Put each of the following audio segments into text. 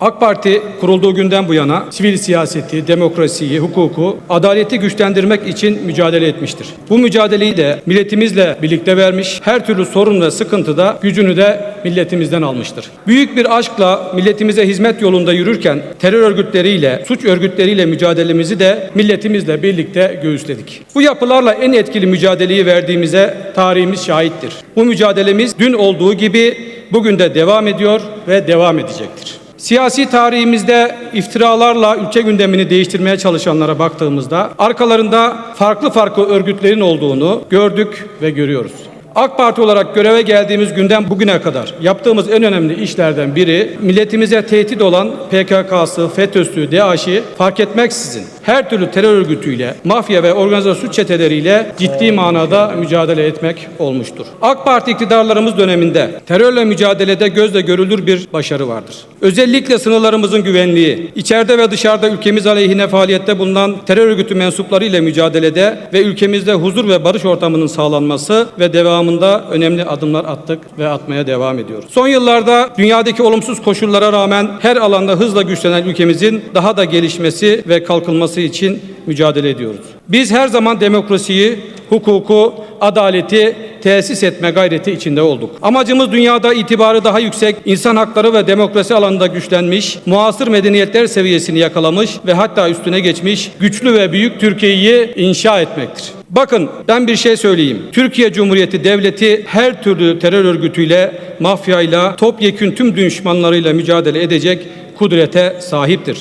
AK Parti kurulduğu günden bu yana sivil siyaseti, demokrasiyi, hukuku, adaleti güçlendirmek için mücadele etmiştir. Bu mücadeleyi de milletimizle birlikte vermiş, her türlü sorun ve sıkıntıda gücünü de milletimizden almıştır. Büyük bir aşkla milletimize hizmet yolunda yürürken terör örgütleriyle, suç örgütleriyle mücadelemizi de milletimizle birlikte göğüsledik. Bu yapılarla en etkili mücadeleyi verdiğimize tarihimiz şahittir. Bu mücadelemiz dün olduğu gibi bugün de devam ediyor ve devam edecektir. Siyasi tarihimizde iftiralarla ülke gündemini değiştirmeye çalışanlara baktığımızda arkalarında farklı farklı örgütlerin olduğunu gördük ve görüyoruz. AK Parti olarak göreve geldiğimiz günden bugüne kadar yaptığımız en önemli işlerden biri milletimize tehdit olan PKK'sı, FETÖ'sü, DAEŞ'i fark etmeksizin her türlü terör örgütüyle, mafya ve organize suç çeteleriyle ciddi manada mücadele etmek olmuştur. AK Parti iktidarlarımız döneminde terörle mücadelede gözle görülür bir başarı vardır. Özellikle sınırlarımızın güvenliği, içeride ve dışarıda ülkemiz aleyhine faaliyette bulunan terör örgütü mensupları ile mücadelede ve ülkemizde huzur ve barış ortamının sağlanması ve devamında önemli adımlar attık ve atmaya devam ediyoruz. Son yıllarda dünyadaki olumsuz koşullara rağmen her alanda hızla güçlenen ülkemizin daha da gelişmesi ve kalkınması için mücadele ediyoruz. Biz her zaman demokrasiyi, hukuku, adaleti tesis etme gayreti içinde olduk. Amacımız dünyada itibarı daha yüksek, insan hakları ve demokrasi alanında güçlenmiş, muasır medeniyetler seviyesini yakalamış ve hatta üstüne geçmiş güçlü ve büyük Türkiye'yi inşa etmektir. Bakın ben bir şey söyleyeyim. Türkiye Cumhuriyeti Devleti her türlü terör örgütüyle, mafyayla, topyekün tüm düşmanlarıyla mücadele edecek kudrete sahiptir.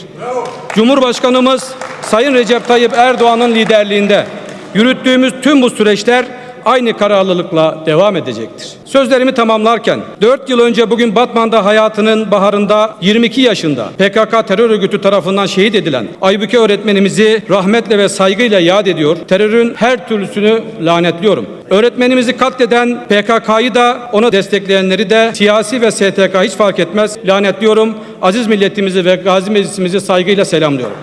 Cumhurbaşkanımız Sayın Recep Tayyip Erdoğan'ın liderliğinde yürüttüğümüz tüm bu süreçler aynı kararlılıkla devam edecektir. Sözlerimi tamamlarken 4 yıl önce bugün Batman'da hayatının baharında 22 yaşında PKK terör örgütü tarafından şehit edilen Aybüke öğretmenimizi rahmetle ve saygıyla yad ediyor. Terörün her türlüsünü lanetliyorum. Öğretmenimizi katleden PKK'yı da onu destekleyenleri de siyasi ve STK hiç fark etmez lanetliyorum. Aziz milletimizi ve gazi meclisimizi saygıyla selamlıyorum.